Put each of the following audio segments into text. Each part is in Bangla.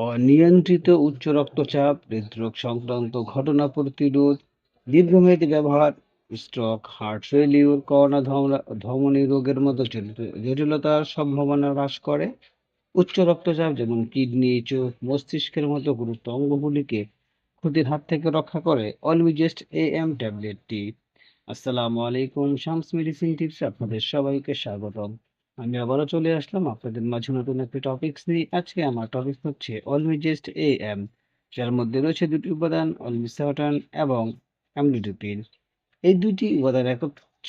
অনিয়ন্ত্রিত উচ্চ রক্তচাপ, হৃদরোগ সংক্রান্ত ঘটনা প্রতিরোধ, দীর্ঘমেয়াদী ব্যবহার, স্ট্রোক, হার্ট ফেইলিউর, করোনা ধমনী রোগের মতো জটিল- জটিলতার সম্ভাবনা হ্রাস করে। উচ্চ রক্তচাপ যেমন কিডনি চোখ মস্তিষ্কের মতো গুরুত্ব অঙ্গগুলিকে ক্ষতির হাত থেকে রক্ষা করে। অলমিজেস্ট এ এম ট্যাবলেটটি আসসালামু আলাইকুম শামস মেডিসিন টিপস আপনাদের সবাইকে স্বাগতম। আমি আবারও চলে আসলাম আপনাদের মাঝে নতুন একটি টপিকস নিয়ে। আজকে আমার টপিক হচ্ছে অলমিজেস্ট এ এম যার মধ্যে রয়েছে দুটি উপাদান অলমিসাটন এবং অ্যামলিডোপিন এই দুটি উপাদান এক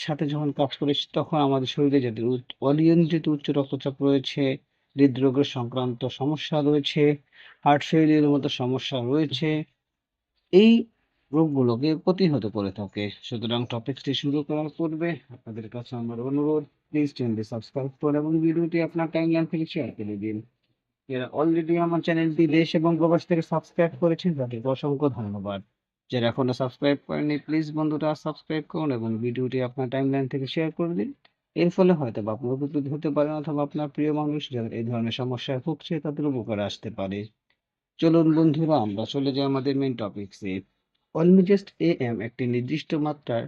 সাথে যখন কাজ করে, তখন আমাদের শরীরে যাদের অনিয়ন্ত্রিত উচ্চ রক্তচাপ রয়েছে হৃদরোগের সংক্রান্ত সমস্যা রয়েছে হার্ট ফেইলিউরের মতো সমস্যা রয়েছে, এই রোগগুলোকে প্রতিহত করে থাকে। সুতরাং টপিকটি শুরু করার পূর্বে আপনাদের কাছে আমার অনুরোধ প্লিজ চ্যানেলটি সাবস্ক্রাইব করুন এবং ভিডিওটি আপনার টাইমলাইন থেকে শেয়ার করে দিন। যারা অলরেডি আমার চ্যানেলটি দেশ এবং প্রবাস থেকে সাবস্ক্রাইব করেছেন, তাদেরকে অসংখ্য ধন্যবাদ। যারা এখনও সাবস্ক্রাইব করেনি প্লিজ বন্ধুরা সাবস্ক্রাইব করুন এবং ভিডিওটি আপনার টাইমলাইন থেকে শেয়ার করে দিন। এর ফলে হয়তো বা আপনার উপকৃত হতে পারেন অথবা আপনার প্রিয় মানুষ যারা এই ধরনের সমস্যায় ভুগছে, তাদের উপকারে আসতে পারে। চলুন বন্ধুরা, আমরা চলে যাই আমাদের মেইন টপিকসে অলমিজেস্ট এ এম একটি নির্দিষ্ট মাত্রার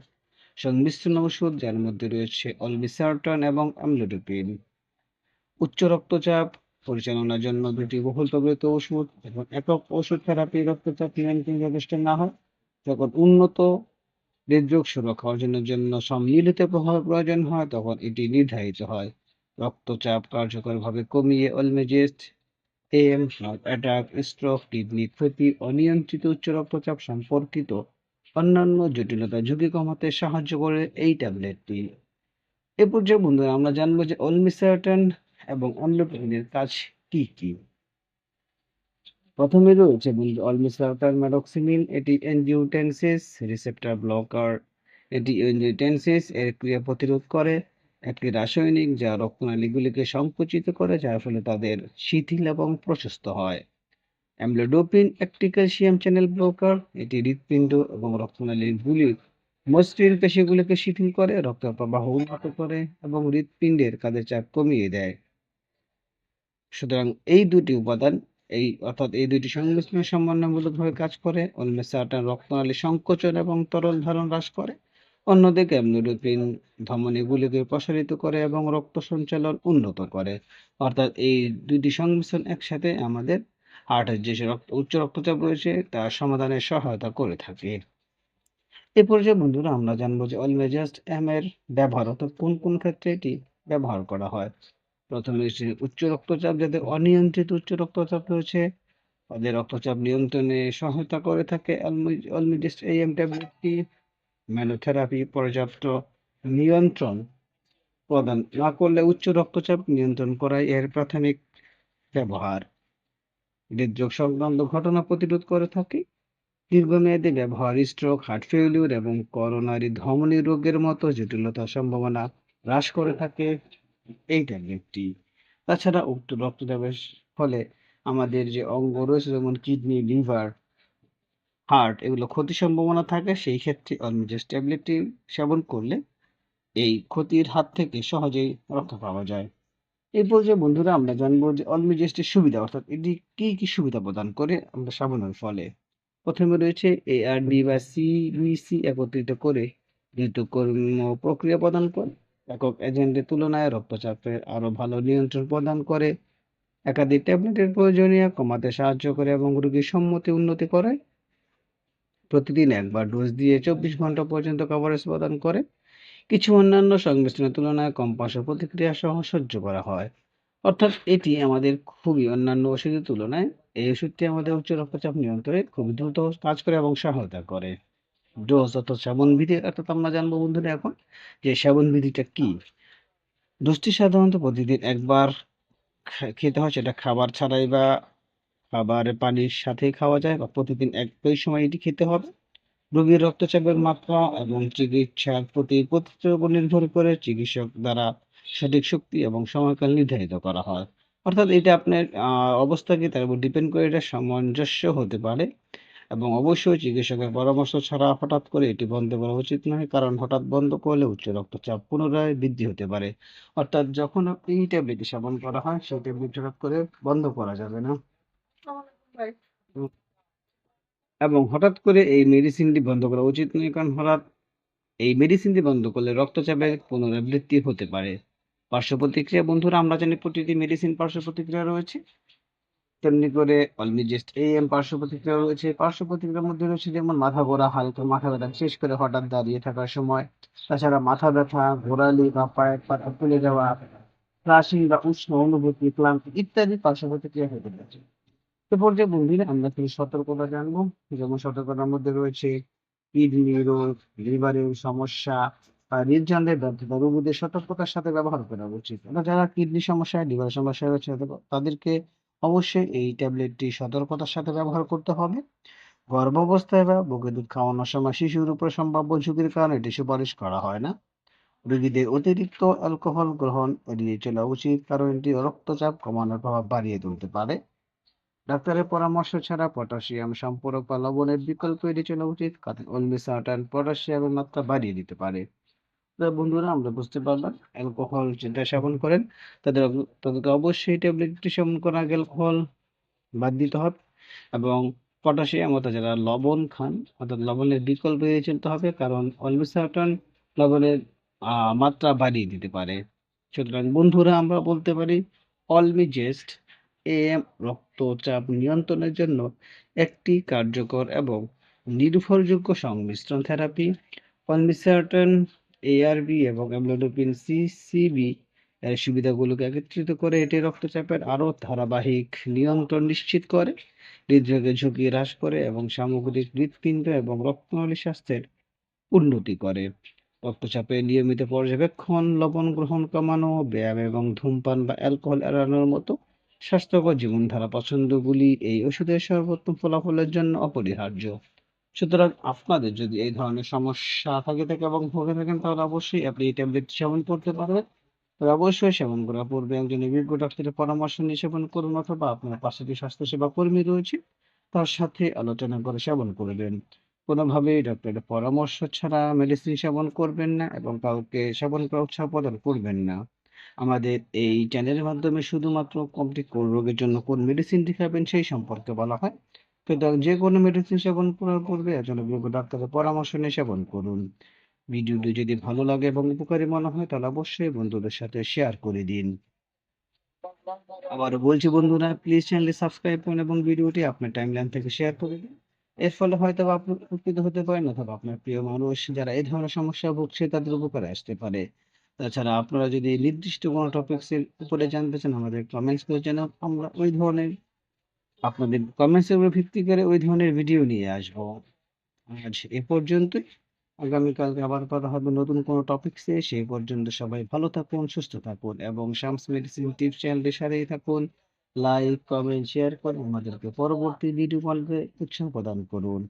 সংমিশ্রণ ওষুধ যার মধ্যে রয়েছে অলমিসার্টন এবং অ্যামলোডোপিন উচ্চ রক্তচাপ, পরিচালনার জন্য দুটি বহুল ব্যবহৃত ওষুধ এবং একক ওষুধ থেরাপি রক্তচাপ নিয়ন্ত্রণ যথেষ্ট না হয়, যখন উন্নত হৃদরোগ সুরক্ষা অর্জনের জন্য সম্মিলিত প্রভাব প্রয়োজন হয়, তখন এটি নির্ধারিত হয়। রক্তচাপ কার্যকরভাবে কমিয়ে অলমেজেস্ট এম হার্ট অ্যাটাক, স্ট্রোক, কিডনি ক্ষতি, অনিয়ন্ত্রিত উচ্চ রক্তচাপ সম্পর্কিত অন্যান্য জটিলতা ঝুঁকি কমাতে সাহায্য করে এই ট্যাবলেটটি। এ পর্যায়ে বন্ধুরা আমরা জানব যে অলমিসার্টন এবং অন্যপ্রিনের কাজ কি কি? প্রথমে রয়েছে বন্ধু অলমিসার্টন ম্যাডক্সিমিন এটি এনজিওটেনসিস রিসেপ্টর ব্লকার, এটি এনজিওটেনসিস এর ক্রিয়া প্রতিরোধ করে। একটি রাসায়নিক যা রক্তনালীগুলিকে সংকুচিত করে, যার ফলে তাদের শিথিল এবং প্রশস্ত হয়। অ্যামলোডোপিন, একটি ক্যালসিয়াম চ্যানেল ব্লকার এটি হৃৎপিণ্ড এবং রক্তনালীর গুলির মসৃণ পেশিগুলিকে শিথিল করে রক্ত প্রবাহ উন্নত করে এবং হৃৎপিণ্ডের কাজের চাপ কমিয়ে দেয়। সুতরাং এই দুটি উপাদান, এই অর্থাৎ এই দুটি সংমিশ্রণ সমন্বয়মূলকভাবে কাজ করে। অলমেসাটান রক্তনালী সংকোচন এবং তরল ধারণ হ্রাস করে। অন্যদিকে অ্যামলোডোপিন ধমনীগুলিকে প্রসারিত করে এবং রক্ত সঞ্চালন উন্নত করে। অর্থাৎ এই দুটি সংমিশ্রণ একসাথে আমাদের হার্টের যে রক্ত, উচ্চ রক্তচাপ রয়েছে, তার সমাধানে সহায়তা করে থাকে। এ পর্যায়ে বন্ধুরা আমরা জানব যে অলমেজাস্ট এম এর ব্যবহার, অর্থাৎ কোন কোন ক্ষেত্রে এটি ব্যবহার করা হয়? প্রথমে উচ্চ রক্তচাপ যাদের অনিয়ন্ত্রিত উচ্চ রক্তচাপ রয়েছে তাদের রক্তচাপ নিয়ন্ত্রণে সহায়তা করে থাকে অলমিজেস্ট এই এম ট্যাবলেটটি ম্যানোথেরাপি, পর্যাপ্ত নিয়ন্ত্রণ প্রদান না করলে উচ্চ রক্তচাপ নিয়ন্ত্রণ করাই এর প্রাথমিক ব্যবহার। হৃদরোগ সংক্রান্ত ঘটনা প্রতিরোধ করে থাকে। দীর্ঘমেয়াদী ব্যবহার স্ট্রোক হার্ট ফেইলিউর এবং করোনারি ধমনী রোগের মতো জটিলতার সম্ভাবনা হ্রাস করে থাকে। এই ট্যাবলেটটি তাছাড়া উক্ত রক্তচাপের ফলে আমাদের যে অঙ্গ রয়েছে, যেমন কিডনি, লিভার হার্ট এগুলো ক্ষতির সম্ভাবনা থাকে, সেই ক্ষেত্রে অলমিজেস ট্যাবলেটটি সেবন করলে এই ক্ষতির হাত থেকে সহজেই রক্ষা পাওয়া যায়। এই পর্যায়ে বন্ধুরা আমরা জানব যে অলমিজেস্টের সুবিধা, অর্থাৎ এটি কি কি সুবিধা প্রদান করে আমরা সাবানের ফলে? প্রথমে রয়েছে এআরবি বা সিবিসি একত্রিত করে দ্রুত কর্ম প্রক্রিয়া প্রদান করে, একক এজেন্টের তুলনায় রক্তচাপের আরও ভালো নিয়ন্ত্রণ প্রদান করে, একাধিক ট্যাবলেটের প্রয়োজনীয় কমাতে সাহায্য করে এবং রোগীর সম্মতি উন্নতি করে প্রতিদিন একবার ডোজ দিয়ে চব্বিশ ঘণ্টা পর্যন্ত কভারেজ প্রদান করে। কিছু অন্যান্য সংমিশ্রণের তুলনায় কম পার্শ্ব প্রতিক্রিয়া সহ সহ্য করা হয়। অর্থাৎ এটি আমাদের খুবই অন্যান্য ওষুধের তুলনায় এই ওষুধটি আমাদের উচ্চ রক্তচাপ নিয়ন্ত্রণে খুব দ্রুত কাজ করে এবং সহায়তা করে। ডোজ অর্থাৎ সেবন বিধি, অর্থাৎ আমরা জানব বন্ধুরা এখন যে সেবন বিধিটা কি? ডোজটি সাধারণত প্রতিদিন একবার খেতে হয়, সেটা খাবার ছাড়াই বা খাবার, পানির সাথে খাওয়া যায় বা প্রতিদিন একই সময় এটি খেতে হবে। রোগীর রক্তচাপের মাত্রা এবং চিকিৎসার প্রতি উপর নির্ভর করে চিকিৎসক দ্বারা সঠিক শক্তি এবং সময়কাল নির্ধারিত করা হয়। অর্থাৎ এটা আপনার অবস্থাকে তার উপর ডিপেন্ড করে এটা সামঞ্জস্য হতে পারে এবং অবশ্যই চিকিৎসকের পরামর্শ ছাড়া হঠাৎ করে এটি বন্ধ করা উচিত নয়, কারণ হঠাৎ বন্ধ করলে উচ্চ রক্তচাপ পুনরায় বৃদ্ধি হতে পারে। অর্থাৎ যখন আপনি এই ট্যাবলেটটি সেবন করা হয়, সেই ট্যাবলেট হঠাৎ করে বন্ধ করা যাবে না। এবং হঠাৎ করে এই মেডিসিনটি বন্ধ করা উচিত নয়, কারণ হঠাৎ এই মেডিসিনটি বন্ধ করলে রক্তচাপের পুনরাবৃত্তি হতে পারে। পার্শ্ব প্রতিক্রিয়া বন্ধুরা, আমরা জানি প্রতিটি মেডিসিন পার্শ্ব প্রতিক্রিয়া রয়েছে। তেমনি করে অলমিজেস্ট এই এম পার্শ্ব প্রতিক্রিয়া রয়েছে। পার্শ্ব প্রতিক্রিয়ার মধ্যে রয়েছে যেমন মাথা ঘোরা হালকা মাথা ব্যথা, বিশেষ করে হঠাৎ দাঁড়িয়ে থাকার সময়। তাছাড়া মাথা ব্যথা ঘোরালি বা পায়ের পাতা ফুলে যাওয়া ফ্লাশিং বা উষ্ণ অনুভূতি, ক্লান্তি ইত্যাদি পার্শ্ব প্রতিক্রিয়া হতে পারে। তো পর্যায়ে বন্ধুরা, আমরা কিছু সতর্কতা জানব। যেমন সতর্কতার মধ্যে রয়েছে কিডনি রোগ, লিভারের সমস্যা হৃদযন্ত্রের ব্যর্থতা, রোগীদের সতর্কতার সাথে ব্যবহার করা উচিত। যারা কিডনি সমস্যা লিভার সমস্যা রয়েছে তাদেরকে অবশ্যই এই ট্যাবলেটটি সতর্কতার সাথে ব্যবহার করতে হবে। গর্ভাবস্থায় বা বুকে দুধ খাওয়ানোর সময় শিশুর উপর সম্ভাব্য ঝুঁকির কারণে এটি সুপারিশ করা হয় না। রোগীদের অতিরিক্ত অ্যালকোহল গ্রহণ এড়িয়ে চলা উচিত, কারণ এটি রক্তচাপ কমানোর প্রভাব বাড়িয়ে তুলতে পারে। ডাক্তারের পরামর্শ ছাড়া পটাশিয়াম সম্পূরক বা লবণের বিকল্প এড়িয়ে চলা উচিত কারণ অলমিসাটান পটাশিয়ামের মাত্রা বাড়িয়ে দিতে পারে। তো বন্ধুরা আমরা বুঝতে পারলাম অ্যালকোহল যেটা সেবন করেন তাদের তাদেরকে অবশ্যই ট্যাবলেটটি সেবন করা অ্যালকোহল বাদ দিতে হবে এবং পটাশিয়াম অর্থাৎ যারা লবণ খান অর্থাৎ লবণের বিকল্প এড়িয়ে চলতে হবে কারণ অলমিসাটন লবণের আহ, মাত্রা বাড়িয়ে দিতে পারে। সুতরাং বন্ধুরা আমরা বলতে পারি অলমিজেস্ট এএম রক্তচাপ নিয়ন্ত্রণের জন্য একটি কার্যকর এবং নির্ভরযোগ্য সংমিশ্রণ থেরাপি অলমিসার্টন এআরবি এবং অ্যামলোডোপিন সিসিবি এর সুবিধাগুলোকে একত্রিত করে এটি রক্তচাপের আরও ধারাবাহিক নিয়ন্ত্রণ নিশ্চিত করে হৃদরোগের ঝুঁকি হ্রাস করে এবং সামগ্রিক হৃৎপিণ্ড এবং রক্তনালী স্বাস্থ্যের উন্নতি করে। রক্তচাপে নিয়মিত পর্যবেক্ষণ, লবণ গ্রহণ কমানো, ব্যায়াম এবং ধূমপান বা অ্যালকোহল এড়ানোর মতো স্বাস্থ্যকর জীবনধারা পছন্দগুলি এই ওষুধের সর্বোত্তম ফলাফলের জন্য অপরিহার্য। সুতরাং আপনাদের যদি এই ধরনের সমস্যা থাকে থাকে এবং ভুগে থাকেন, তাহলে অবশ্যই আপনি এই ট্যাবলেট সেবন করতে পারবেন। তবে অবশ্যই সেবন করার পূর্বে একজন অভিজ্ঞ ডাক্তারের পরামর্শ নিয়ে সেবন করুন অথবা আপনার পাশে যে স্বাস্থ্যসেবা কর্মী রয়েছে, তার সাথে আলোচনা করে সেবন করবেন। কোনোভাবেই ডক্টরের পরামর্শ ছাড়া মেডিসিন সেবন করবেন না এবং কাউকে সেবন করা উৎসাহ প্রদান করবেন না। আমাদের এই চ্যানেলের মাধ্যমে শুধুমাত্র কমটি কোন রোগের জন্য কোন মেডিসিনটি খাবেন সেই সম্পর্কে বলা হয়। সুতরাং যে কোনো মেডিসিন সেবন করার পূর্বে একজন অভিজ্ঞ ডাক্তারের পরামর্শ নিয়ে সেবন করুন। ভিডিওটি যদি ভালো লাগে এবং উপকারী মনে হয়, তাহলে অবশ্যই বন্ধুদের সাথে শেয়ার করে দিন। আবারও বলছি বন্ধুরা প্লিজ চ্যানেলটি সাবস্ক্রাইব করুন এবং ভিডিওটি আপনার টাইমলাইন থেকে শেয়ার করে দিন। এর ফলে হয়তো আপনি উপকৃত হতে পারেন অথবা আপনার প্রিয় মানুষ যারা এই ধরনের সমস্যা ভুগছে, তাদের উপকারে আসতে পারে। তাছাড়া আপনারা যদি নির্দিষ্ট কোনো টপিকসের উপরে জানতে চান, আমাদের কমেন্টস করে জানান আমরা ওই ধরনের আপনাদের কমেন্টসের উপর ভিত্তি করে ওই ধরনের ভিডিও নিয়ে আসব। আজ এ পর্যন্তই। আগামীকালকে আবার কথা হবে নতুন কোনো টপিকসে সেই পর্যন্ত সবাই ভালো থাকুন, সুস্থ থাকুন এবং শামস মেডিসিন টিপস চ্যানেলটির সাথেই থাকুন। লাইক কমেন্ট শেয়ার করে আমাদেরকে পরবর্তী ভিডিও বানাতে উৎসাহ প্রদান করুন।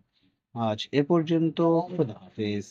আজ এ পর্যন্ত, খুদা হাফেজ।